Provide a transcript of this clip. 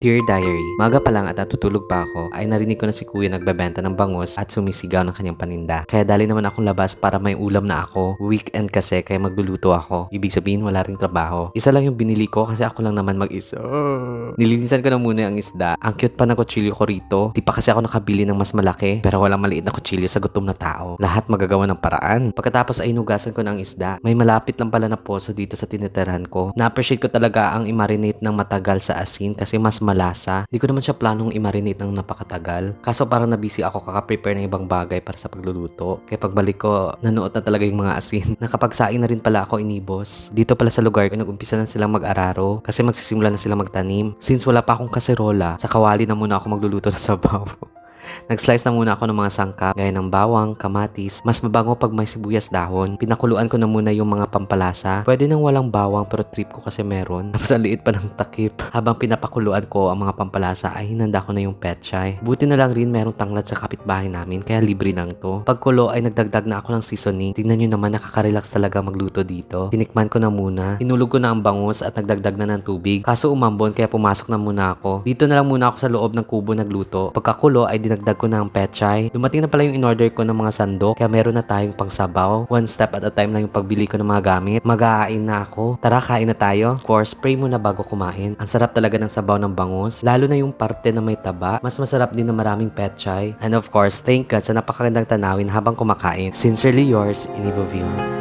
Dear Diary, maga pa lang at natutulog pa ako ay narinig ko na si kuya nagbebenta ng bangus at sumisigaw ng kanyang paninda. Kaya dali naman akong labas para may ulam na ako. Weekend kasi kaya magluluto ako. Ibig sabihin wala ring trabaho. Isa lang yung binili ko kasi ako lang naman mag-isa. Nilinisan ko na muna ang isda. Ang cute pa ng kutsilyo ko rito. Di pa kasi ako nakabili ng mas malaki pero walang maliit na kutsilyo sa gutom na tao. Lahat magagawa ng paraan. Pagkatapos ay inugasan ko ng isda. May malapit lang pala na poso dito sa tinitirahan ko. Na-appreciate ko talaga ang i-marinate ng matagal sa asin kasi mas malasa. Di ko naman siya planong i-marinate ng napakatagal. Kaso parang nabisi ako kaka-prepare ng ibang bagay para sa pagluluto. Kaya pagbalik ko, nanuot na talaga yung mga asin. Nakapagsaing na rin pala ako inibos. Dito pala sa lugar ko, nag-umpisa na silang mag-araro kasi magsisimula na silang magtanim. Since wala pa akong kaserola, sa kawali na muna ako magluluto ng sabaw. Nag-slice na muna ako ng mga sangkap, gaya ng bawang, kamatis. Mas mabango pag may sibuyas dahon. Pinakuluan ko na muna yung mga pampalasa. Pwede nang walang bawang pero trip ko kasi meron. Tapos ang liit pa ng takip. Habang pinapakuluan ko ang mga pampalasa ay hinanda ko na yung petchay. Buti na lang rin merong tanglad sa kapitbahay namin kaya libre lang to. Pagkulo ay nagdagdag na ako ng seasoning. Tingnan nyo naman nakaka-relax talaga magluto dito. Tinikman ko na muna. Hinulog ko na ang bangus at nagdagdag na ng tubig. Kaso umambon kaya pumasok na muna ako. Dito na lang muna ako sa loob ng kubo nagluto. Pagkakulo ay dinagdag ko na ang petchay. Dumating na pala yung in-order ko ng mga sandok kaya meron na tayong pangsabaw. One step at a time lang yung pagbili ko ng mga gamit. Mag-aain na ako. Tara, kain na tayo. Of course, spray muna bago kumain. Ang sarap talaga ng sabaw ng bangus. Lalo na yung parte na may taba. Mas masarap din na maraming petchay. And of course, thank God sa napakagandang tanawin habang kumakain. Sincerely yours, Inivoville.